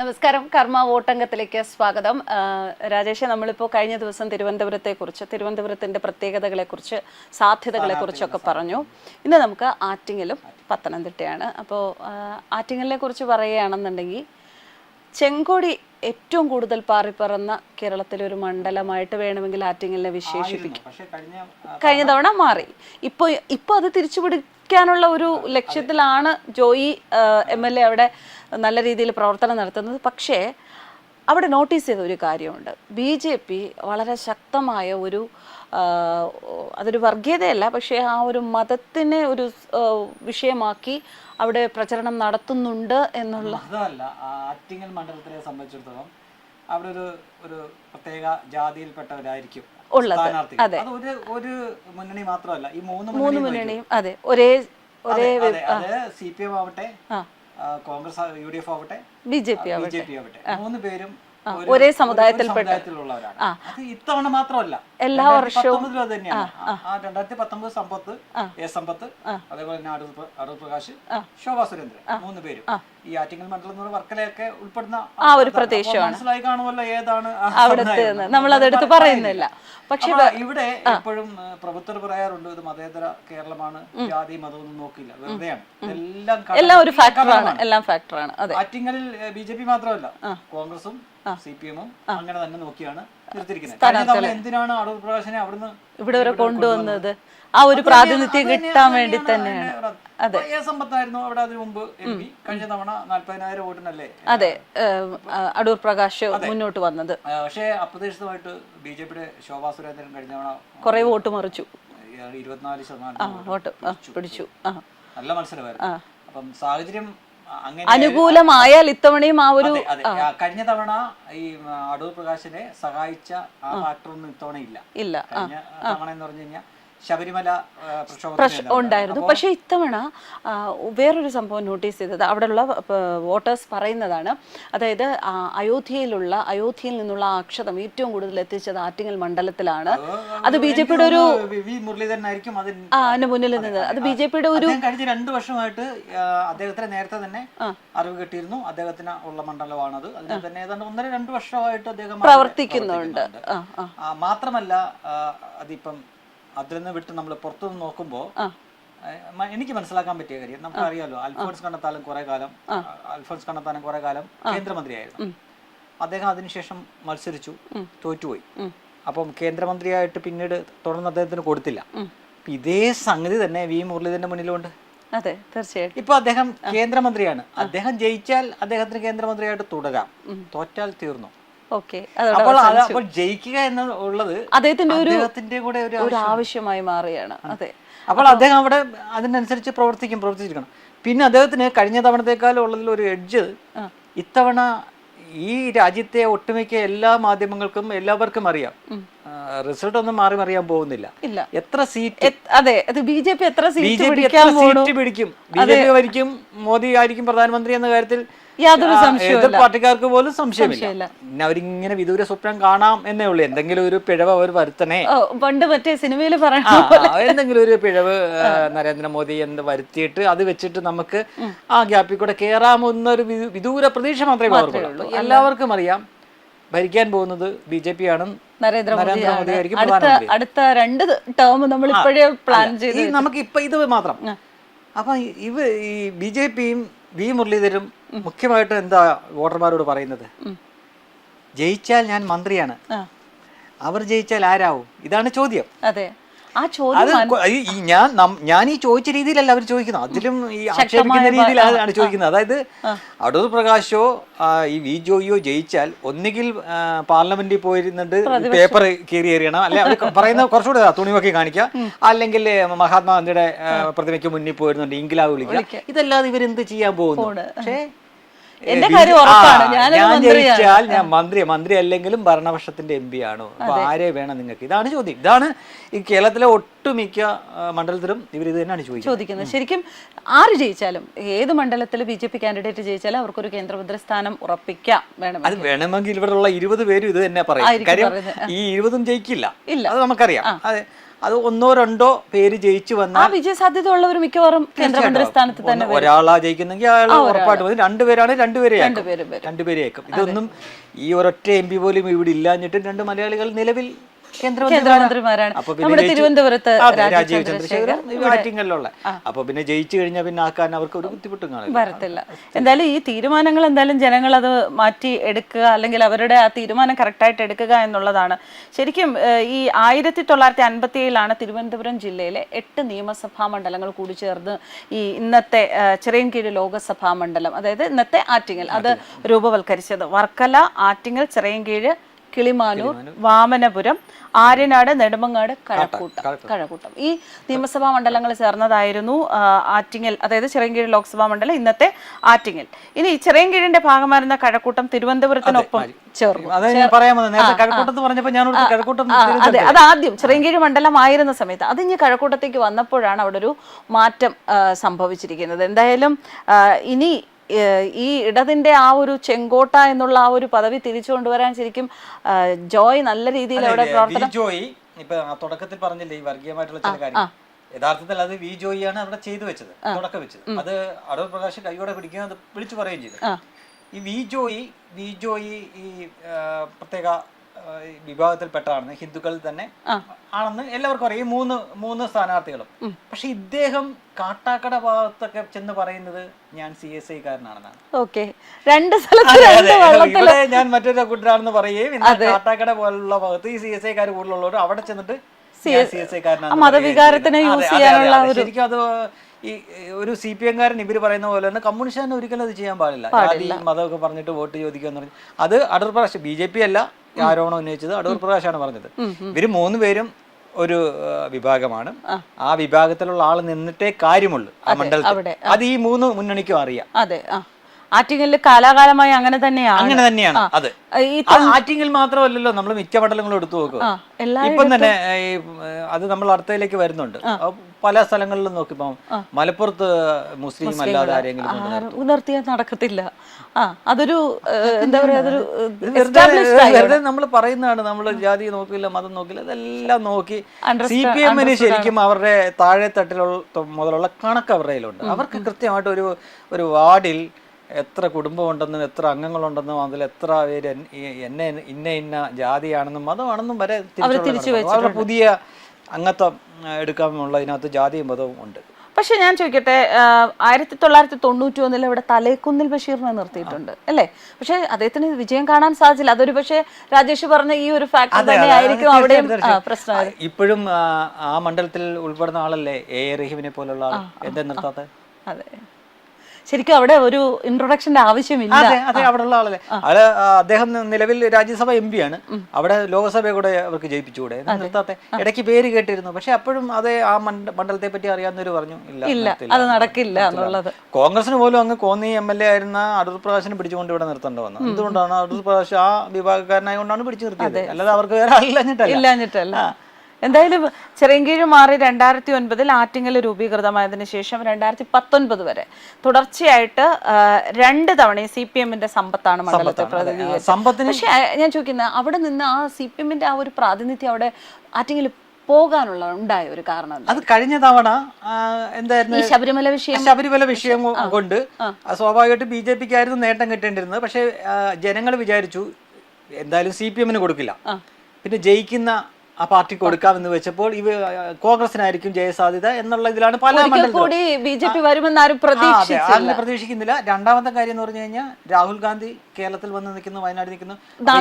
നമസ്കാരം. കർമ്മ വോട്ടംഗത്തിലേക്ക് സ്വാഗതം. രാജേഷ് നമ്മളിപ്പോൾ കഴിഞ്ഞ ദിവസം തിരുവനന്തപുരത്തെക്കുറിച്ച് തിരുവനന്തപുരത്തിന്റെ പ്രത്യേകതകളെക്കുറിച്ച് സാധ്യതകളെക്കുറിച്ചൊക്കെ പറഞ്ഞു. ഇന്ന് നമുക്ക് ആറ്റിങ്ങലും പത്തനംതിട്ടയാണ്. അപ്പോൾ ആറ്റിങ്ങലിനെ കുറിച്ച് പറയുകയാണെന്നുണ്ടെങ്കിൽ ചെങ്കോടി ഏറ്റവും കൂടുതൽ പാറിപ്പറന്ന കേരളത്തിലെ ഒരു മണ്ഡലമായിട്ട് വേണമെങ്കിൽ ആറ്റിങ്ങലിനെ വിശേഷിപ്പിക്കും. കഴിഞ്ഞ തവണ മാറി. ഇപ്പോൾ ഇപ്പോൾ അത് തിരിച്ചു പിടിക്കാനുള്ള ഒരു ലക്ഷ്യത്തിലാണ് ജോയി എം എൽ എ അവിടെ നല്ല രീതിയിൽ പ്രവർത്തനം നടത്തുന്നത്. പക്ഷേ അവിടെ നോട്ടീസ് ചെയ്ത ഒരു കാര്യമുണ്ട്. ബി ജെ പി വളരെ ശക്തമായ ഒരു അതൊരു വർഗീയതയല്ല പക്ഷേ ആ ഒരു മതത്തിനെ ഒരു വിഷയമാക്കി അവിടെ പ്രചരണം നടത്തുന്നുണ്ട് എന്നുള്ള മണ്ഡലത്തിനെ സംബന്ധിച്ചിടത്തോളം അവിടെ ഒരു ഒരു പ്രത്യേക ജാതിയിൽപ്പെട്ടവരായിരിക്കും. ഉള്ളത്. അതെ. ഒരു മുന്നണി മാത്രമല്ല ഈ മൂന്ന് മൂന്ന് മുന്നണിയും അതെ. ഒരേ ഒരേ സി പി എം ആവട്ടെ കോൺഗ്രസ് യു ഡി എഫ് ആവട്ടെ ബി ജെ പി ആവട്ടെ. മൂന്ന് പേരും ഒരു- സമുദായത്തിൽപ്പെട്ട- ഇത്തവണ മാത്രമല്ല. എല്ലാ വർഷവും- രണ്ടായിരത്തി പത്തൊമ്പത് സമ്പത്ത് എ സമ്പത്ത് അതേപോലെ തന്നെ അടൂർ പ്രകാശ് ശോഭാ സുരേന്ദ്രൻ മൂന്ന് പേരും. ഈ ആറ്റിങ്ങൽ മണ്ഡലം എന്ന് വർക്കലയൊക്കെ ഉൾപ്പെടുന്ന ആ ഒരു പ്രദേശമാണ്. മനസ്സിലായി കാണുമല്ലോ ഏതാണ് അവിടെ അവിടുത്തെ അതെടുത്ത്. പറയുന്നില്ല. പക്ഷേ ഇവിടെ എപ്പോഴും പ്രഭുത്വർ പറയാറുണ്ട് ഇത് മതേതര കേരളമാണ് ജാതി മതമൊന്നും നോക്കില്ല. വെറുതെയാണ്. എല്ലാം എല്ലാം ഒരു ഫാക്ടറാണ് എല്ലാം ഫാക്ടറാണ് ആറ്റിങ്ങലിൽ ബി ജെ പി മാത്രമല്ല. കോൺഗ്രസും സി പി എമ്മും അങ്ങനെ തന്നെ നോക്കിയാണ് നിർത്തിയിരിക്കുന്നത്. എന്തിനാണ് അടൂർ പ്രകാശനെ അവിടുന്ന് ഇവിടെ വരെ കൊണ്ടുവന്നത്? ആ ഒരു പ്രാതിനിധ്യം കിട്ടാൻ വേണ്ടി തന്നെയാണ്. അതെ. സമ്പത്തായിരുന്നു അവിടെ അതിനു മുമ്പ് കഴിഞ്ഞ തവണ നാല്പതിനായിരം വോട്ടിനല്ലേ? അതെ. അടൂർ പ്രകാശ് മുന്നോട്ട് വന്നത്. പക്ഷേ അപ്രതീക്ഷിതമായിട്ട് ബി ജെ പിയുടെ ശോഭാ സുരേന്ദ്രൻ കഴിഞ്ഞ തവണ കുറെ വോട്ട് മറിച്ചു. ഇരുപത്തിനാല് ശതമാനം വോട്ട്. പിടിച്ചു. ആ. നല്ല മത്സരമായിരുന്നു. അപ്പം സാഹചര്യം അനുകൂലമായാൽ ഇത്തവണയും ആ ഒരു. കഴിഞ്ഞ തവണ ഈ അടൂർ പ്രകാശിനെ സഹായിച്ച ആ ഫാക്ടർ ഒന്നും ഇത്തവണ ഇല്ല. ഇല്ല. തവണ എന്ന് പറഞ്ഞു കഴിഞ്ഞാൽ ശബരിമല ഉണ്ടായിരുന്നു. പക്ഷേ ഇത്തവണ വേറൊരു സംഭവം നോട്ടീസ് ചെയ്തത്. അവിടെയുള്ള വോട്ടേഴ്സ് പറയുന്നതാണ്. അതായത് അയോധ്യയിലുള്ള അയോധ്യയിൽ നിന്നുള്ള അക്ഷതം ഏറ്റവും കൂടുതൽ എത്തിച്ചത് ആറ്റിങ്ങൽ മണ്ഡലത്തിലാണ്. അത് ബി ജെ പിയുടെ ഒരു അതിന്റെ മുന്നിൽ നിന്ന് അത് ബി ജെ പിയുടെ ഒരു കഴിഞ്ഞ രണ്ടു വർഷമായിട്ട് അദ്ദേഹത്തിന് നേരത്തെ തന്നെ അറിവ് കിട്ടിയിരുന്നു. അദ്ദേഹത്തിന് ഉള്ള മണ്ഡലമാണത്. അതിന് തന്നെ ഏതാണ്ട് ഒന്നര രണ്ട് വർഷമായിട്ട് അദ്ദേഹം പ്രവർത്തിക്കുന്നുണ്ട്. മാത്രമല്ല അതിപ്പം അതിൽ നിന്ന് വിട്ട് നമ്മൾ പുറത്തുനിന്ന് നോക്കുമ്പോൾ എനിക്ക് മനസ്സിലാക്കാൻ പറ്റിയ കാര്യം നമുക്ക് അറിയാലോ അൽഫോൺസ് കണ്ടെത്താനും കുറെ കാലം അൽഫോൺസ് കണ്ടെത്താനും കുറെ കാലം കേന്ദ്രമന്ത്രിയായിരുന്നു. അദ്ദേഹം അതിനുശേഷം മത്സരിച്ചു തോറ്റുപോയി. അപ്പം കേന്ദ്രമന്ത്രിയായിട്ട് പിന്നീട് തുടർന്ന് അദ്ദേഹത്തിന് കൊടുത്തില്ല. ഇതേ സംഗതി തന്നെ വി മുരളീധരന്റെ മുന്നിലുണ്ട്. അതെ തീർച്ചയായിട്ടും. ഇപ്പൊ അദ്ദേഹം കേന്ദ്രമന്ത്രിയാണ്. അദ്ദേഹം ജയിച്ചാൽ അദ്ദേഹത്തിന് കേന്ദ്രമന്ത്രിയായിട്ട് തുടരാം. തോറ്റാൽ തീർന്നു. അപ്പോൾ അപ്പോൾ ജയിക്കുക എന്നുള്ളത് അദ്ദേഹത്തിന്റെ ഒരു അദ്ദേഹത്തിന്റെ ഒരു ഒരു ആവശ്യമായി മാറുകയാണ്. അതെ. അപ്പോൾ അദ്ദേഹം അവിടെ അതിനനുസരിച്ച് പ്രവർത്തിക്കും പ്രവർത്തിച്ചിരിക്കണം. പിന്നെ അദ്ദേഹത്തിന് കഴിഞ്ഞ തവണത്തെക്കാളും ഉള്ളതിൽ ഒരു എഡ്ജ് ഇത്തവണ ഈ രാജ്യത്തെ ഒട്ടുമിക്ക എല്ലാ മാധ്യമങ്ങൾക്കും എല്ലാവർക്കും അറിയാം. റിസൾട്ട് ഒന്നും മാറി മറിയാൻ പോകുന്നില്ല. ഇല്ല. എത്ര സീറ്റ്? അതെ അത് ബി ജെ പി എത്ര സീറ്റ് പിടിക്കും? ബി ജെ പി ഭരിക്കും മോദി ആയിരിക്കും പ്രധാനമന്ത്രി എന്ന കാര്യത്തിൽ യാതൊരു സംശയവും പാർട്ടിക്കാർക്ക് പോലും സംശയമില്ല. പിന്നെ അവരിങ്ങനെ വിദൂര സ്വപ്നം കാണാം എന്നേ ഉള്ളൂ. എന്തെങ്കിലും ഒരു പിഴവ് അവർ വരുത്തണേ. പണ്ട് മറ്റേ സിനിമയിൽ എന്തെങ്കിലും ഒരു പിഴവ് നരേന്ദ്രമോദി എന്ന് വരുത്തിയിട്ട് അത് വെച്ചിട്ട് നമുക്ക് ആ ഗ്യാപ്പിൽ കൂടെ കയറാമെന്നൊരു വി- വിദൂര പ്രതീക്ഷ മാത്രമേ അവർക്കുള്ളൂ എല്ലാവർക്കും അറിയാം. ഭരിക്കാൻ പോകുന്നത് ബി ജെ പി ആണ്. നരേന്ദ്രമോദി നരേന്ദ്രമോദി ആയിരിക്കും അടുത്ത രണ്ട് ടേം നമ്മൾ ഇപ്പോഴേ പ്ലാൻ ചെയ്ത് നമുക്ക് ഇപ്പൊ ഇത് മാത്രം. അപ്പൊ ഇവ ഈ ബി ജെ പിയും വി മുരളീധരും മുഖ്യമായിട്ട് എന്താ വോട്ടർമാരോട് പറയുന്നത്? ജയിച്ചാൽ ഞാൻ മന്ത്രിയാണ്. അവർ ജയിച്ചാൽ ആരാവും? ഇതാണ് ചോദ്യം. അതെ. ആ ചോദ്യം ഞാൻ ഞാൻ ഈ ചോദിച്ച രീതിയിലല്ല അവർ ചോദിക്കുന്നത്. അതിലും ഈ ആക്ഷേപിക്കുന്ന രീതിയിലാണ് ചോദിക്കുന്നത്. അതായത് അടൂർ പ്രകാശോ ഈ വി ജോയിയോ ജയിച്ചാൽ ഒന്നുകിൽ പാർലമെന്റിൽ പോയിരുന്നിട്ട് പേപ്പർ കീറി എറിയണം. അല്ലെ അവർ പറയുന്ന കുറച്ചുകൂടെ തുണിമൊക്കെ കാണിക്കുക. അല്ലെങ്കിൽ മഹാത്മാഗാന്ധിയുടെ പ്രതിമയ്ക്ക് മുന്നിൽ പോയിരുന്നുണ്ട് ഇംഗ്ലാവ് വിളിക്കുക. ഇതല്ലാതെ ഇവരെന്ത് ചെയ്യാൻ പോകുന്നു? പക്ഷേ എന്റെ കാര്യം ഉറപ്പാണ്. ഞാൻ. ജയിച്ചാൽ ഞാൻ മന്ത്രി മന്ത്രി അല്ലെങ്കിലും ഭരണപക്ഷത്തിന്റെ എം പി ആണോ. അപ്പൊ ആരെ വേണം നിങ്ങൾക്ക്? ഇതാണ് ചോദ്യം. ഇതാണ് ഈ കേരളത്തിലെ ഒട്ടുമിക്ക മണ്ഡലത്തിലും ഇവർ ഇത് തന്നെയാണ് ചോദിക്കുന്നത്. ചോദിക്കുന്നത്. ശരിക്കും ആര് ജയിച്ചാലും ഏത് മണ്ഡലത്തിൽ ബി ജെ പി കാൻഡിഡേറ്റ് ജയിച്ചാലും അവർക്കൊരു കേന്ദ്രമന്ത്രി സ്ഥാനം ഉറപ്പിക്കാം വേണം അത് വേണമെങ്കിൽ ഇവിടെയുള്ള ഇരുപത് പേരും ഇത് തന്നെ പറയും കാര്യം. ഈ ഇരുപതും ജയിക്കില്ല. ഇല്ല. അത് നമുക്കറിയാം. അതെ. അത് ഒന്നോ രണ്ടോ പേര് ജയിച്ചു ആ വന്നാൽ വിജയ സാധ്യത ഉള്ളവർ മിക്കവാറും കേന്ദ്രമന്ത്രി സ്ഥാനത്ത് തന്നെ ഒരാളാ ജയിക്കുന്നെങ്കിൽ അയാൾ ഉറപ്പായിട്ട് വരും. രണ്ടുപേരാണ് രണ്ടുപേരെ രണ്ടുപേരും. രണ്ടുപേരെ ഇതൊന്നും ഈ ഒരൊറ്റ എം പി പോലും ഇവിടെ ഇല്ലാഞ്ഞിട്ട് രണ്ട് മലയാളികൾ നിലവിൽ കേന്ദ്രമന്ത്രിമാരാണ്. അപ്പൊ പിന്നെ നമ്മുടെ തിരുവനന്തപുരത്ത് രാജീവ് ചന്ദ്രശേഖരൻ അപ്പൊ പിന്നെ ജയിച്ചു കഴിഞ്ഞാൽ പിന്നെ ആക്കാൻ അവർക്ക് ഒരു ബുദ്ധിമുട്ടും വരത്തില്ല. എന്തായാലും ഈ തീരുമാനങ്ങൾ എന്തായാലും ജനങ്ങൾ അത് മാറ്റി എടുക്കുക അല്ലെങ്കിൽ അവരുടെ ആ തീരുമാനം കറക്റ്റായിട്ട് എടുക്കുക എന്നുള്ളതാണ്. ശരിക്കും ഈ ആയിരത്തി തൊള്ളായിരത്തി അൻപത്തി ഏഴിലാണ് തിരുവനന്തപുരം ജില്ലയിലെ എട്ട് നിയമസഭാ മണ്ഡലങ്ങൾ കൂടി ചേർന്ന് ഈ ഇന്നത്തെ ചിറയൻകീഴ് ലോകസഭാ മണ്ഡലം അതായത് ഇന്നത്തെ ആറ്റിങ്ങൽ അത് രൂപവൽക്കരിച്ചത്. വർക്കല ആറ്റിങ്ങൽ ചിറയൻകീഴ് കിളിമാനൂർ വാമനപുരം ആര്യനാട് നെടുമങ്ങാട് കഴക്കൂട്ടം. കഴക്കൂട്ടം. ഈ നിയമസഭാ മണ്ഡലങ്ങൾ ചേർന്നതായിരുന്നു ആറ്റിങ്ങൽ അതായത് ചിറയൻകീഴ് ലോക്സഭാ മണ്ഡലം ഇന്നത്തെ ആറ്റിങ്ങൽ. ഇനി ചിറയൻകീഴിന്റെ ഭാഗമായിരുന്ന കഴക്കൂട്ടം തിരുവനന്തപുരത്തിനൊപ്പം ചേർന്നു. അതെ അതെ ആദ്യം ചിറയൻകീഴ് മണ്ഡലമായിരുന്ന സമയത്ത്. അത് ഇനി കഴക്കൂട്ടത്തേക്ക് വന്നപ്പോഴാണ് അവിടെ ഒരു മാറ്റം സംഭവിച്ചിരിക്കുന്നത്. എന്തായാലും ഇനി ഈ ഇടതിന്റെ ആ ഒരു ചെങ്കോട്ട എന്നുള്ള ആ ഒരു പദവി തിരിച്ചു കൊണ്ടുവരാൻ ശരിക്കും ജോയ് നല്ല രീതിയിൽ അവിടെ പ്രവർത്തനം ജോയ് ഇപ്പൊ ആ തുടക്കത്തിൽ പറഞ്ഞില്ലേ ഈ വർഗീയമായിട്ടുള്ള ചില കാര്യം യഥാർത്ഥത്തിൽ അത് വി ജോയിയാണ് അവിടെ ചെയ്തു വെച്ചത് തുടക്കം വെച്ചത്. അത് അടൂർ പ്രകാശ് കൈയോടെ പിടിക്കുകയും അത് വിളിച്ചു പറയുകയും ചെയ്തു. ഈ വി ജോയി വി ജോയി ഈ പ്രത്യേക ആ, ഹിന്ദുക്കൾ തന്നെ ആണെന്ന് എല്ലാവർക്കും അറിയാം. ഈ മൂന്ന് മൂന്ന് സ്ഥാനാർത്ഥികളും. പക്ഷെ ഇദ്ദേഹം കാട്ടാക്കട ഭാഗത്തൊക്കെ ചെന്ന് പറയുന്നത് ഞാൻ സി എസ് ഐ കാരനാണെന്നാണ് ഓക്കെ. രണ്ട് ഇവിടെ ഞാൻ മറ്റൊരു കൂട്ടരാണെന്ന് പറയുകയും കാട്ടാക്കട പോലുള്ള ഭാഗത്ത് ഈ സി എസ് ഐക്കാർ കൂടുതലുള്ളവർ അവിടെ ചെന്നിട്ട് മതവികാരത്തിനെ use ചെയ്യാനുള്ള ശരിക്കും അത് ഈ ഒരു സി പി എംകാരൻ ഇവർ പറയുന്ന പോലെ തന്നെ കമ്മ്യൂണിസ്റ്റുകാരൻ ഒരിക്കലും അത് ചെയ്യാൻ പാടില്ല. മതമൊക്കെ പറഞ്ഞിട്ട് വോട്ട് ചോദിക്കുക എന്ന് പറഞ്ഞു അത് അടൂർ പ്രാവശ്യം ബി ജെ പി അല്ല ആരോപണം ഉന്നയിച്ചത് അടൂർ പ്രകാശാണ് പറഞ്ഞത്. ഇവർ മൂന്ന് പേരും ഒരു വിഭാഗമാണ്. ആ. വിഭാഗത്തിലുള്ള ആൾ നിന്നിട്ടേ കാര്യമുള്ളൂ ആ മണ്ഡലത്തിൽ. അത് ഈ മൂന്ന് മുന്നണിക്കും അറിയാം. അതെ ആറ്റിങ്ങലിൽ കാലാകാലമായി അങ്ങനെ തന്നെയാണ്. അങ്ങനെ തന്നെയാണ് അത്. ആറ്റിങ്ങൽ മാത്രമല്ലല്ലോ നമ്മൾ മിക്ക മണ്ഡലങ്ങളും എടുത്തു നോക്കുക ഇപ്പം തന്നെ അത് നമ്മൾ അർത്ഥയിലേക്ക് വരുന്നുണ്ട്. പല സ്ഥലങ്ങളിലും നോക്കിപ്പോ മലപ്പുറത്ത് മുസ്ലിം അല്ലാതെ ആരെങ്കിലും ഉണർത്തിയാൽ നടക്കത്തില്ല. ആ അതൊരു എന്താ പറയാ അതൊരു വെറുതെ നമ്മൾ പറയുന്നതാണ് നമ്മൾ ജാതി നോക്കില്ല മതം നോക്കില്ല അതെല്ലാം നോക്കി സി പി എമ്മിന് ശരിക്കും അവരുടെ താഴെ തട്ടിലുള്ള മുതലുള്ള കണക്ക് അവരുടെ കയ്യിലുണ്ട് അവർക്ക് കൃത്യമായിട്ട് ഒരു ഒരു വാർഡിൽ എത്ര കുടുംബം ഉണ്ടെന്നും എത്ര അംഗങ്ങളുണ്ടെന്നും അതിൽ എത്ര പേര് എന്നെ ഇന്ന ഇന്ന ജാതിയാണെന്നും മതമാണെന്നും വരെ അവരുടെ പുതിയ അംഗത്വം എടുക്കാനുള്ള എടുക്കാനുള്ളതിനകത്ത് ജാതിയും മതവും ഉണ്ട്. പക്ഷെ ഞാൻ ചോദിക്കട്ടെ ആയിരത്തി തൊള്ളായിരത്തി തൊണ്ണൂറ്റി ഒന്നിൽ ഇവിടെ തലേക്കുന്നിൽ ബഷീറിനെ നിർത്തിയിട്ടുണ്ട് അല്ലേ? പക്ഷെ അദ്ദേഹത്തിന് വിജയം കാണാൻ സാധിച്ചില്ല. അതൊരു പക്ഷേ രാജേഷ് പറഞ്ഞ ഈ ഒരു ഫാക്ടർ തന്നെ ആയിരിക്കും അവിടെ പ്രശ്നം ഇപ്പോഴും ആ, മണ്ഡലത്തിൽ ഉൾപ്പെടുന്ന ആളല്ലേ എ റഹീമിനെ പോലുള്ള എന്താ നിർത്താത്ത? അതെ. ശരിക്കും അവിടെ ഒരു ഇൻട്രൊഡക്ഷന്റെ ആവശ്യമില്ല. അതെ അതെ അവിടെ ഉള്ള ആളല്ലേ. അത് അദ്ദേഹം നിലവിൽ രാജ്യസഭ എം പി ആണ്. അവിടെ ലോകസഭയെ കൂടെ അവർക്ക് ജയിപ്പിച്ചുകൂടെ? നിർത്താത്തെ. ഇടയ്ക്ക് പേര് കേട്ടിരുന്നു. പക്ഷെ അപ്പോഴും അതേ ആ മണ്ഡലത്തെ പറ്റി അറിയാവുന്നവർ പറഞ്ഞു ഇല്ല ഇല്ല അത് നടക്കില്ല എന്നുള്ളത്. കോൺഗ്രസിന് പോലും അങ്ങ് കോന്നി എം എൽ എ ആയിരുന്ന അടൂർ പ്രകാശിനെ പിടിച്ചുകൊണ്ട് ഇവിടെ നിർത്തേണ്ടി വന്നത് എന്തുകൊണ്ടാണ് അടൂർ പ്രകാശ് ആ വിഭാഗക്കാരനായതുകൊണ്ടാണ് പിടിച്ചു നിർത്തിയത്? അല്ലാതെ അവർക്ക് വേറെ ആളില്ലാഞ്ഞിട്ടല്ല. ഇല്ലാഞ്ഞിട്ടല്ല. എന്തായാലും ചെറിയങ്കീഴ് മാറി രണ്ടായിരത്തി ഒൻപതിൽ ആറ്റിങ്ങൽ രൂപീകൃതമായതിനു ശേഷം രണ്ടായിരത്തി പത്തൊൻപത് വരെ. തുടർച്ചയായിട്ട് രണ്ട് തവണ സി പി എമ്മിന്റെ സമ്പത്താണ് മണ്ഡലത്തെ പ്രതിനിധീകരിച്ചത്. പക്ഷേ ഞാൻ ചോദിക്കുന്നത് അവിടെ നിന്ന് ആ സി പി എമ്മിന്റെ ആ ഒരു പ്രാതിനിധ്യം അവിടെ ആറ്റിങ്ങൽ പോകാനുള്ള ഉണ്ടായ ഒരു കാരണം അത് കഴിഞ്ഞ തവണ എന്തായിരുന്നു? ശബരിമല വിഷയം ശബരിമല വിഷയം കൊണ്ട് സ്വാഭാവികമായിട്ട് ബി ജെ പിക്ക് ആയിരുന്നു നേട്ടം കിട്ടേണ്ടിരുന്നത്. പക്ഷേ ജനങ്ങൾ വിചാരിച്ചു എന്തായാലും സി പി എമ്മിന് കൊടുക്കില്ല. പിന്നെ ജയിക്കുന്ന ആ പാർട്ടി കൊടുക്കാമെന്ന് വെച്ചപ്പോൾ ഇവ കോൺഗ്രസിനായിരിക്കും ജയസാധ്യത എന്നുള്ള ഇതിലാണ് പല കൂടി ബി ജെ പി വരുമെന്ന് ആരും ആരും പ്രതീക്ഷിക്കുന്നില്ല. രണ്ടാമത്തെ കാര്യം എന്ന് പറഞ്ഞു കഴിഞ്ഞാൽ രാഹുൽ ഗാന്ധി കേരളത്തിൽ വന്ന് നിൽക്കുന്നു വയനാട് നിൽക്കുന്നു.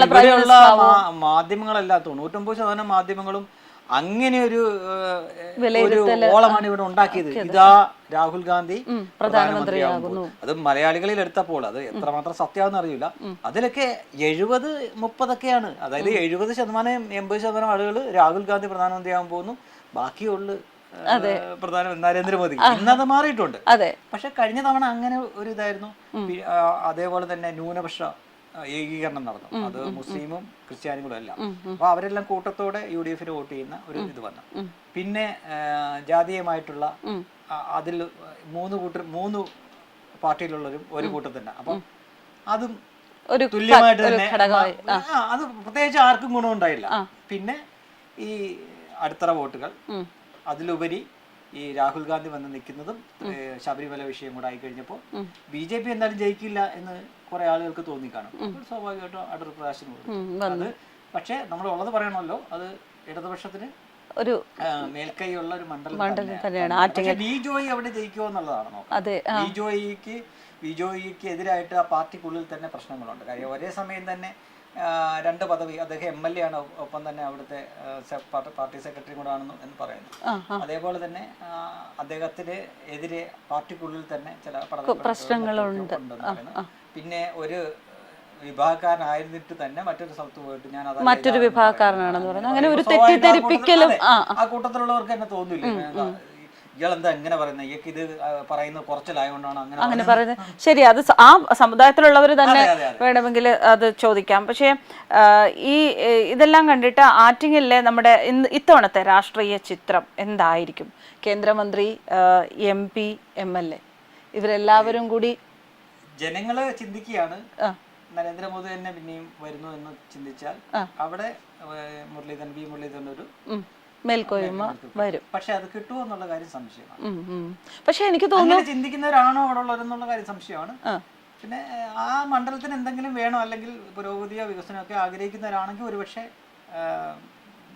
ഇവിടെയുള്ള മാധ്യമങ്ങളെല്ലാം തൊണ്ണൂറ്റൊമ്പത് ശതമാനം മാധ്യമങ്ങളും അങ്ങനെ ഒരു ഒരു ഓളമാണ് ഇവിടെ ഉണ്ടാക്കിയത്. ഇതാ രാഹുൽ ഗാന്ധി പ്രധാനമന്ത്രിയാകുന്നു. അത് മലയാളികളിൽ എടുത്തപ്പോൾ അത് എത്രമാത്രം സത്യമാണെന്ന് അറിയില്ല. അതിലൊക്കെ എഴുപത് മുപ്പതൊക്കെയാണ്. അതായത് എഴുപത് ശതമാനം എൺപത് ശതമാനം ആളുകൾ രാഹുൽ ഗാന്ധി പ്രധാനമന്ത്രിയാകാൻ പോകുന്നു. ബാക്കിയുള്ള അതെ. പ്രധാനമന്ത്രി നരേന്ദ്രമോദി. ഇന്നത് മാറിയിട്ടുണ്ട്. അതെ. പക്ഷെ കഴിഞ്ഞ തവണ അങ്ങനെ ഒരു ഇതായിരുന്നു. അതേപോലെ തന്നെ ന്യൂനപക്ഷ ഏകീകരണം നടന്നു. അത് മുസ്ലിമും ക്രിസ്ത്യാനികളും എല്ലാം. അപ്പൊ അവരെല്ലാം കൂട്ടത്തോടെ യു ഡി എഫിന് വോട്ട് ചെയ്യുന്ന ഒരു ഇത് വന്നു. പിന്നെ ജാതീയമായിട്ടുള്ള അതിൽ മൂന്ന് കൂട്ടർ മൂന്ന് പാർട്ടിയിലുള്ളവരും ഒരു കൂട്ടത്തിന്റെ അപ്പം അതും ഒരു തുല്യമായിട്ട് തന്നെ അത് പ്രത്യേകിച്ച് ആർക്കും ഗുണമുണ്ടായില്ല. പിന്നെ ഈ അടിത്തറ വോട്ടുകൾ. അതിലുപരി ഈ രാഹുൽ ഗാന്ധി വന്ന് നിൽക്കുന്നതും ശബരിമല വിഷയം കൂടെ ആയി കഴിഞ്ഞപ്പോൾ ബി ജെ പി എന്തായാലും ജയിക്കില്ല എന്ന് കുറെ ആളുകൾക്ക് തോന്നി കാണും. സ്വാഭാവികമായിട്ടും അടൂർ പ്രകാശിന് അത് പക്ഷേ നമ്മൾ ഉള്ളത് പറയണമല്ലോ അത് ഇടതുപക്ഷത്തിന് ഒരു മേൽക്കൈയുള്ള ഒരു മണ്ഡലം മണ്ഡലം തന്നെയാണ്. ബിജോയി അവിടെ ജയിക്കുമോ എന്നുള്ളതാണ് അതെ ബിജോയിക്ക് ബി ജോയിക്ക് എതിരായിട്ട് ആ പാർട്ടിക്കുള്ളിൽ തന്നെ പ്രശ്നങ്ങളുണ്ട്. കാര്യം ഒരേ സമയം തന്നെ രണ്ട് പദവി അദ്ദേഹം എം എൽ എ ആണ്. ഒപ്പം തന്നെ അവിടുത്തെ പാർട്ടി- സെക്രട്ടറി കൂടെ ആണെന്ന് എന്ന് പറയുന്നു. അതേപോലെ തന്നെ അദ്ദേഹത്തിന് എതിരെ പാർട്ടിക്കുള്ളിൽ തന്നെ ചില പ്രശ്നങ്ങളുണ്ട്. പിന്നെ ഒരു വിഭാഗക്കാരനായിരുന്നിട്ട് തന്നെ മറ്റൊരു സ്ഥലത്ത് പോയിട്ട് ഞാൻ മറ്റൊരു വിഭാഗക്കാരനാണെന്ന് പറഞ്ഞു പറയുന്നത്. അങ്ങനെ ഒരു തെറ്റിദ്ധരിപ്പിക്കലും, ആ കൂട്ടത്തിലുള്ളവർക്ക് തന്നെ തോന്നില്ല. ഇയാളെന്താ എങ്ങനെ പറയുന്നത് ഇയാൾക്ക് ഇത് പറയുന്നത് കുറച്ചിലായതുകൊണ്ടാണ് അങ്ങനെ അങ്ങനെ പറയുന്നത്. ശരി അത് ആ സമുദായത്തിലുള്ളവർ തന്നെ. വേണമെങ്കിൽ അത് ചോദിക്കാം. പക്ഷേ ഈ ഇതെല്ലാം കണ്ടിട്ട് ആറ്റിങ്ങിലെ നമ്മുടെ ഇത്തവണത്തെ രാഷ്ട്രീയ ചിത്രം എന്തായിരിക്കും? കേന്ദ്രമന്ത്രി M P M L A. ഇവരെല്ലാവരും കൂടി ജനങ്ങൾ ചിന്തിക്കുകയാണ്. നരേന്ദ്രമോദി തന്നെ പിന്നെയും വരുന്നു എന്ന് ചിന്തിച്ചാൽ അവിടെ മുരളീധരൻ വി മുരളീധരൻ ഒരു മേൽക്കോയ്മ വരും. പക്ഷെ അത് കിട്ടുമോ എന്നുള്ള കാര്യം സംശയമാണ്. പക്ഷേ എനിക്ക് തോന്നുന്നു ചിന്തിക്കുന്നവരാണോ അവിടെ ഉള്ളവരെന്നുള്ള കാര്യം സംശയമാണ്. പിന്നെ ആ മണ്ഡലത്തിന് എന്തെങ്കിലും വേണോ അല്ലെങ്കിൽ പുരോഗതിയോ വികസനമോ ഒക്കെ ആഗ്രഹിക്കുന്നവരാണെങ്കിൽ ഒരുപക്ഷെ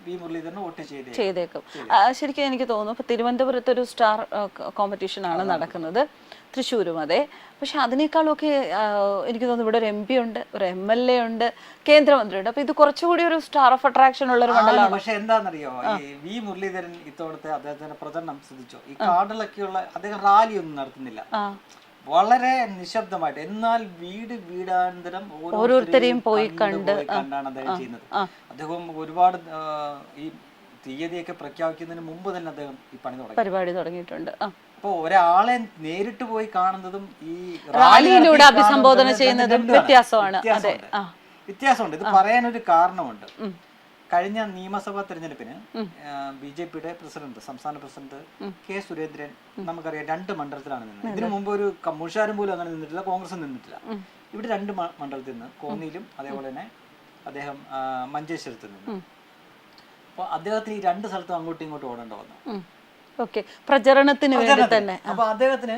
വി മുരളീധരന് വോട്ട് ചെയ്തേ ചെയ്തേക്കും. ആ, ശരിക്കും എനിക്ക് തോന്നുന്നു ഇപ്പൊ തിരുവനന്തപുരത്ത് ഒരു സ്റ്റാർ കോമ്പറ്റീഷൻ ആണ് നടക്കുന്നത്. തൃശ്ശൂരും അതെ. പക്ഷെ അതിനേക്കാളൊക്കെ എനിക്ക് തോന്നുന്നു ഇവിടെ ഒരു എം പി ഉണ്ട് ഒരു എം എൽ എ ഉണ്ട് കേന്ദ്രമന്ത്രിയുണ്ട്. അപ്പൊ ഇത് കുറച്ചുകൂടി ഒരു സ്റ്റാർ ഓഫ് അട്രാക്ഷൻ ഉള്ള ഒരു മണ്ഡലമാണ്. പക്ഷെ എന്താണെന്നറിയോ? വി മുരളീധരൻ ഇത്തവണത്തെ അദ്ദേഹത്തിന്റെ പ്രചരണം ശ്രദ്ധിച്ചോ? ഈ കാർഡിലൊക്കെയുള്ള അദ്ദേഹം റാലി ഒന്നും നടത്തുന്നില്ല വളരെ നിശബ്ദമായിട്ട് എന്നാൽ വീട് വീടാന്തരം ഓരോരുത്തരെയും പോയി കണ്ട് കണ്ടാണ് അദ്ദേഹം ചെയ്യുന്നത്. അദ്ദേഹം ഒരുപാട് ഈ തീയതിയൊക്കെ പ്രഖ്യാപിക്കുന്നതിന് മുമ്പ് തന്നെ അദ്ദേഹം ഈ പണി തുടങ്ങി. പരിപാടി തുടങ്ങിയിട്ടുണ്ട്. ആ അപ്പൊ ഒരാളെ നേരിട്ട് പോയി കാണുന്നതും ഈ റാലിയിലൂടെ അഭിസംബോധന ചെയ്യുന്നതും വ്യത്യാസമാണ്. അതെ. വ്യത്യാസമുണ്ട്. ഇത് പറയാനൊരു കാരണമുണ്ട്. കഴിഞ്ഞ നിയമസഭാ തെരഞ്ഞെടുപ്പിന് ബി ജെ പിയുടെ പ്രസിഡന്റ് സംസ്ഥാന പ്രസിഡന്റ് കെ സുരേന്ദ്രൻ നമുക്കറിയാം രണ്ട് മണ്ഡലത്തിലാണ് നിന്നത്. ഇതിനു മുമ്പ് ഒരു കമ്മൂഷാരും പോലും അങ്ങനെ നിന്നിട്ടില്ല കോൺഗ്രസും നിന്നിട്ടില്ല. ഇവിടെ രണ്ട് മണ്ഡലത്തിൽ നിന്ന് കോന്നിയിലും അതേപോലെ തന്നെ അദ്ദേഹം മഞ്ചേശ്വരത്ത് നിന്ന്. അപ്പോൾ അദ്ദേഹത്തിന് ഈ രണ്ട് സ്ഥലത്തും അങ്ങോട്ടും ഇങ്ങോട്ടും ഓടേണ്ട വന്നു. ഓക്കെ. പ്രചരണത്തിന് വേണ്ടി തന്നെ. അപ്പൊ അദ്ദേഹത്തിന്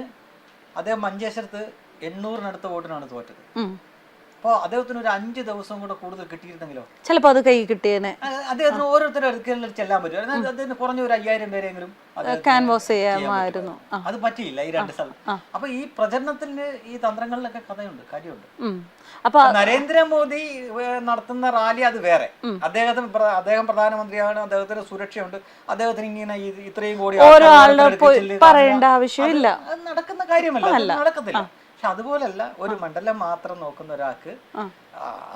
അദ്ദേഹം മഞ്ചേശ്വരത്ത് എണ്ണൂറിനടുത്ത വോട്ടിനാണ് തോറ്റത്. അദ്ദേഹത്തിന് ഒരു അഞ്ച് ദിവസം കൂടെ കൂടുതൽ കിട്ടിയിരുന്നെങ്കിലോ? ചിലപ്പോ അത് കൈ കിട്ടിയേനെ. അദ്ദേഹത്തിന് ഓരോരുത്തരുടെ അടുക്കലിൽ ചെല്ലാൻ പറ്റും. അതായത് അദ്ദേഹത്തിന് കുറഞ്ഞ ഒരു അയ്യായിരം പേരെങ്കിലും അദ്ദേഹത്തിന് ക്യാൻവാസ് ചെയ്യാമായിരുന്നു. ആ. അത് പറ്റിയില്ല ഈ രണ്ട് സ്ഥലം. അപ്പൊ ഈ പ്രചരണത്തിന് ഈ തന്ത്രങ്ങളിലൊക്കെ കഥയുണ്ട് കാര്യമുണ്ട്. ഉം. അപ്പൊ നരേന്ദ്രമോദി ഏഹ്, നടത്തുന്ന റാലി അത് വേറെ. അദ്ദേഹത്തിന് പ്ര- അദ്ദേഹം പ്രധാനമന്ത്രിയാണ് അദ്ദേഹത്തിന് സുരക്ഷയുണ്ട്. അദ്ദേഹത്തിന് ഇങ്ങനെ ഈ- ഇത്രയും കോടി ഓരോ ആളുടെ ഓരോരുത്തരുടെ പോയി ചെല്ലുക പറയേണ്ട ആവശ്യമില്ല. അത് നടക്കുന്ന കാര്യമല്ല അത് നടക്കത്തില്ല. പക്ഷെ അതുപോലല്ല ഒരു മണ്ഡലം മാത്രം നോക്കുന്ന ഒരാൾക്ക്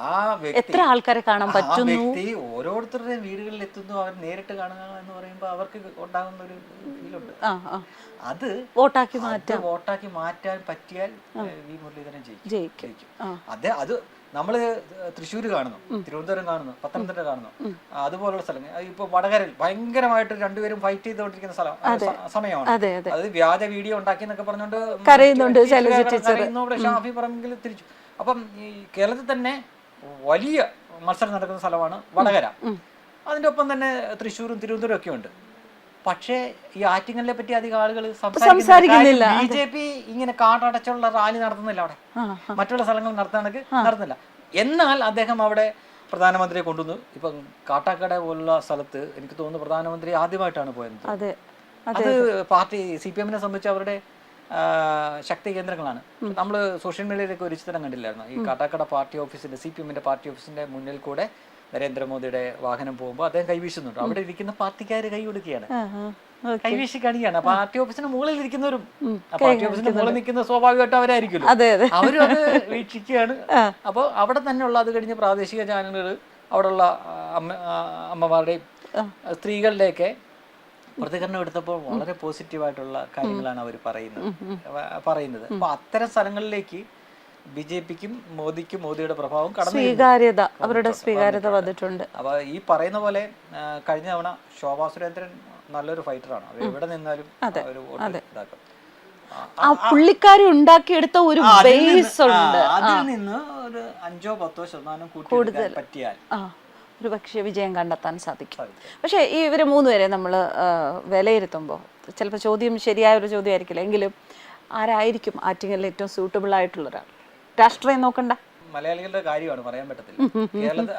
ആ- വ്യക്തി എത്ര ആൾക്കാരെ കാണാൻ ആ പറ്റും വ്യക്തി ഓരോരുത്തരുടെ വീടുകളിൽ എത്തുന്നു അവർ നേരിട്ട് കാണുക എന്ന് പറയുമ്പോൾ അവർക്ക് ഉണ്ടാകുന്ന ഒരു ഫീലുണ്ട്. അത് വോട്ടാക്കി മാറ്റാൻ മാറ്റാം. വോട്ടാക്കി മാറ്റാൻ പറ്റിയാൽ വി മുരളീധരൻ ജയിക്കും. അതെ അത് നമ്മൾ തൃശ്ശൂർ കാണുന്നു തിരുവനന്തപുരം കാണുന്നു പത്തനംതിട്ട കാണുന്നു. അതുപോലുള്ള സ്ഥലങ്ങൾ. ഇപ്പൊ വടകരയിൽ ഭയങ്കരമായിട്ട് രണ്ടുപേരും ഫൈറ്റ് ചെയ്തുകൊണ്ടിരിക്കുന്ന സ്ഥലം സമയമാണ്. അതെ വ്യാജ വീഡിയോ ഉണ്ടാക്കി എന്നൊക്കെ പറഞ്ഞുകൊണ്ട് കരയുന്നുണ്ട് ഷാഫി പറമ്പിൽ തിരിച്ചു. അപ്പം ഈ കേരളത്തിൽ തന്നെ വലിയ മത്സരം നടക്കുന്ന സ്ഥലമാണ് വടകര. അതിന്റെ ഒപ്പം തന്നെ തൃശ്ശൂരും തിരുവനന്തപുരം ഒക്കെ ഉണ്ട്. പക്ഷേ ഈ ആറ്റിങ്ങലിനെ പറ്റി അധികം ആളുകൾ സംസാരിക്കുന്നില്ല. ബി ജെ പി ഇങ്ങനെ കാടടച്ചുള്ള റാലി നടത്തുന്നില്ല അവിടെ. മറ്റുള്ള സ്ഥലങ്ങൾ നടത്താണെങ്കിൽ നടത്തുന്നില്ല. എന്നാൽ അദ്ദേഹം അവിടെ പ്രധാനമന്ത്രിയെ കൊണ്ടുവന്നു. ഇപ്പം കാട്ടാക്കട പോലുള്ള സ്ഥലത്ത് എനിക്ക് തോന്നുന്നു പ്രധാനമന്ത്രി ആദ്യമായിട്ടാണ് പോയത്. അതെ പാർട്ടി സി പി എമ്മിനെ സംബന്ധിച്ച് അവരുടെ ശക്തി കേന്ദ്രങ്ങളാണ്. നമ്മൾ സോഷ്യൽ മീഡിയയിലൊക്കെ ഒരു ചിത്രം കണ്ടില്ലായിരുന്നു? ഈ കാട്ടാക്കട പാർട്ടി ഓഫീസിന്റെ സി പി എമ്മിന്റെ പാർട്ടി ഓഫീസിന്റെ മുന്നിൽ കൂടെ നരേന്ദ്രമോദിയുടെ വാഹനം പോകുമ്പോൾ അദ്ദേഹം കൈവീശുന്നുണ്ട്. അവിടെ ഇരിക്കുന്ന പാർട്ടിക്കാർ കൈ കൊടുക്കുകയാണ്. കൈവീശി കാണിക്കുകയാണ് പാർട്ടി ഓഫീസിന് മുകളിൽ ഇരിക്കുന്നവരും പാർട്ടി ഓഫീസിന്റെ മുകളിൽ നിൽക്കുന്ന സ്വാഭാവികമായിട്ടും അതെ അവരും അത് വീക്ഷിക്കുകയാണ്. അപ്പോൾ അവിടെ തന്നെയുള്ള അത് കഴിഞ്ഞ് പ്രാദേശിക ചാനലുകൾ അവിടെയുള്ള അമ്മ അമ്മമാരുടെയും സ്ത്രീകളുടെയൊക്കെ പ്രതികരണം എടുത്തപ്പോൾ വളരെ പോസിറ്റീവായിട്ടുള്ള കാര്യങ്ങളാണ് അവർ പറയുന്നത്. പറയുന്നത്. അപ്പൊ അത്തരം സ്ഥലങ്ങളിലേക്ക് ബി ജെ പിക്കും മോദിക്കും മോദിയുടെ പ്രഭാവം കടന്നു സ്വീകാര്യത അവരുടെ സ്വീകാര്യത വന്നിട്ടുണ്ട്. അപ്പൊ ഈ പറയുന്ന പോലെ കഴിഞ്ഞ തവണ ശോഭാ സുരേന്ദ്രൻ നല്ലൊരു ഫൈറ്ററാണ് അവർ എവിടെ നിന്നാലും ഒരു വോട്ട് ഇതാക്കും. ആ, പുള്ളിക്കാരി ഉണ്ടാക്കിയെടുത്ത ഒരു ബേസ് ഉണ്ട്. അതിൽ നിന്ന് ഒരു അഞ്ചോ പത്തോ ശതമാനം കൂടുതൽ. പറ്റിയാൽ ഒരു പക്ഷേ വിജയം കണ്ടെത്താൻ സാധിക്കും. പക്ഷേ ഈ ഇവർ മൂന്നുപേരെ നമ്മൾ വിലയിരുത്തുമ്പോൾ ചിലപ്പോൾ ചോദ്യം ശരിയായ ഒരു ചോദ്യമായിരിക്കില്ല. എങ്കിലും ആരായിരിക്കും ആറ്റിങ്ങലിൽ ഏറ്റവും സൂട്ടബിൾ ആയിട്ടുള്ള ഒരാൾ? രാഷ്ട്രീയം നോക്കണ്ട. മലയാളികളുടെ കാര്യമാണ് പറയാൻ പറ്റത്തില്ല. കേരളത്തിൽ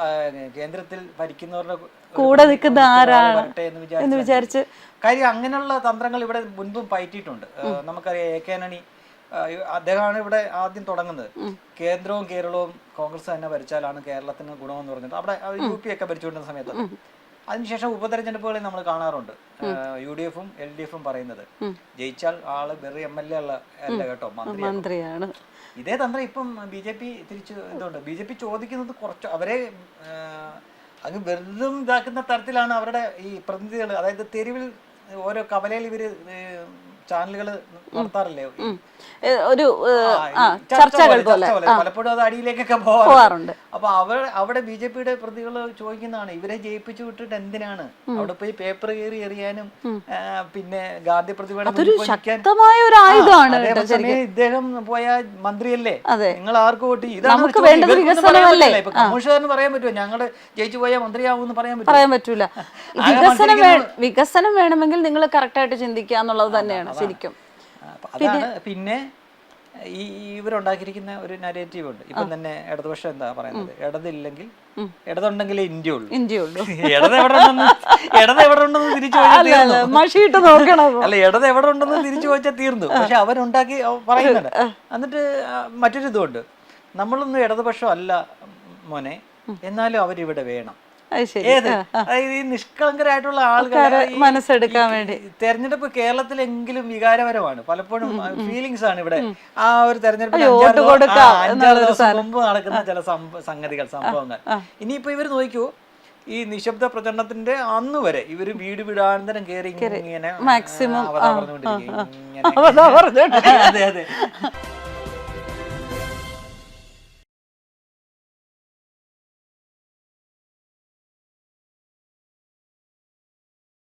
കേന്ദ്രത്തിൽ ഭരിക്കുന്നവരുടെ കൂടെ നിൽക്കുന്ന ആരാണ് എന്ന് വിചാരിച്ച് കാര്യം അങ്ങനെയുള്ള തന്ത്രങ്ങൾ ഇവിടെ മുൻപും പയറ്റിയിട്ടുണ്ട്. നമുക്കറിയാം എ കെ ആന്റണി അദ്ദേഹമാണ് ഇവിടെ ആദ്യം തുടങ്ങുന്നത്. കേന്ദ്രവും കേരളവും കോൺഗ്രസ് തന്നെ ഭരിച്ചാലാണ് കേരളത്തിന് ഗുണമെന്ന് പറഞ്ഞത്. അവിടെ യു പി ഒക്കെ ഭരിച്ചുകൊണ്ടിരുന്ന സമയത്ത് അതിനുശേഷം ഉപതെരഞ്ഞെടുപ്പുകളിൽ നമ്മൾ കാണാറുണ്ട്. യു ഡി എഫും എൽ ഡി എഫും പറയുന്നത് ജയിച്ചാൽ ആൾ വെറും എം എൽ എ ഉള്ള അല്ല കേട്ടോ മന്ത്രി മന്ത്രിയാണ്. ഇതേ തന്ത്രം ഇപ്പം ബി ജെ പി തിരിച്ചു എന്തുകൊണ്ട് ബി ജെ പി ചോദിക്കുന്നത് കുറച്ച് അവരെ അങ്ങ് വെറുതും ഇതാക്കുന്ന തരത്തിലാണ് അവരുടെ ഈ പ്രതിനിധികൾ അതായത് തെരുവിൽ ഓരോ കവലയിൽ ഇവർ ചാനലുകൾ നടത്താറില്ലേ? ഒരു ചർച്ചകൾ പോലെ. പലപ്പോഴും അത് അടിയിലേക്കൊക്കെ പോകാറുണ്ട്. പോവാറുണ്ട് അപ്പൊ അവർ അവിടെ ബി ജെ പിയുടെ പ്രതികൾ ചോദിക്കുന്നതാണ് ഇവരെ ജയിപ്പിച്ചു വിട്ടിട്ട് എന്തിനാണ്? അവിടെ പോയി പേപ്പർ കയറി എറിയാനും പിന്നെ ഗാന്ധി കേട്ടോ ഇദ്ദേഹം പോയ മന്ത്രിയല്ലേ? നിങ്ങൾ ആർക്ക് വോട്ട് ഇതാണ് ചോദ്യം. പറയാൻ പറ്റുമോ? ഞങ്ങൾ ജയിച്ചു പോയ മന്ത്രിയാവും പറയാൻ പറയാൻ പറ്റൂല. വികസനം വികസനം വേണമെങ്കിൽ നിങ്ങൾ കറക്റ്റായിട്ട് ചിന്തിക്കുക എന്നുള്ളത് തന്നെയാണ്. ശരിക്കും. അതാണ് പിന്നെ ഈ ഇവരുണ്ടാക്കിയിരിക്കുന്ന ഒരു നരേറ്റീവ് ഉണ്ട്. ഇപ്പം തന്നെ ഇടതുപക്ഷം എന്താ പറയുന്നത്? ഇടതില്ലെങ്കിൽ ഇടതുണ്ടെങ്കിൽ ഇന്ത്യ ഉള്ളൂ. ഇന്ത്യയുള്ളൂ. ഇടത് എവിടെ ഉണ്ടെന്ന് ഇടത് എവിടെ ഉണ്ടെന്ന് തിരിച്ചു. മഷിയിട്ട് നോക്കണം? അല്ല ഇടത് എവിടെ ഉണ്ടെന്ന് തിരിച്ചു ചോദിച്ചാൽ തീർന്നു. പക്ഷെ അവരുണ്ടാക്കി അവ പറയുന്നുണ്ട്. എന്നിട്ട് മറ്റൊരിതുണ്ട്. മറ്റൊരു ഇതുണ്ട് നമ്മളൊന്നും ഇടതുപക്ഷം അല്ല മോനെ. എന്നാലും അവരിവിടെ വേണം. ഏത്? അതായത് ഈ നിഷ്കളങ്കരായിട്ടുള്ള ആൾക്കാരെ മനസ്സെടുക്കാൻ വേണ്ടി. തെരഞ്ഞെടുപ്പ് കേരളത്തിലെങ്കിലും വികാരപരമാണ്. പലപ്പോഴും ഫീലിങ്സ് ആണ് ഇവിടെ. ആ ഒരു തെരഞ്ഞെടുപ്പ് അഞ്ചാറ് ദിവസം മുമ്പ് നടക്കുന്ന ചില സംഗതികൾ സംഭവങ്ങൾ. ഇനിയിപ്പോ ഇവർ നോക്കൂ ഈ നിശബ്ദ പ്രചരണത്തിന്റെ അന്ന് വരെ ഇവർ വീട് വീടാന്തരം കയറി ഇങ്ങനെ മാക്സിമം പറഞ്ഞുകൊണ്ടിരിക്കും അതെ അതെ.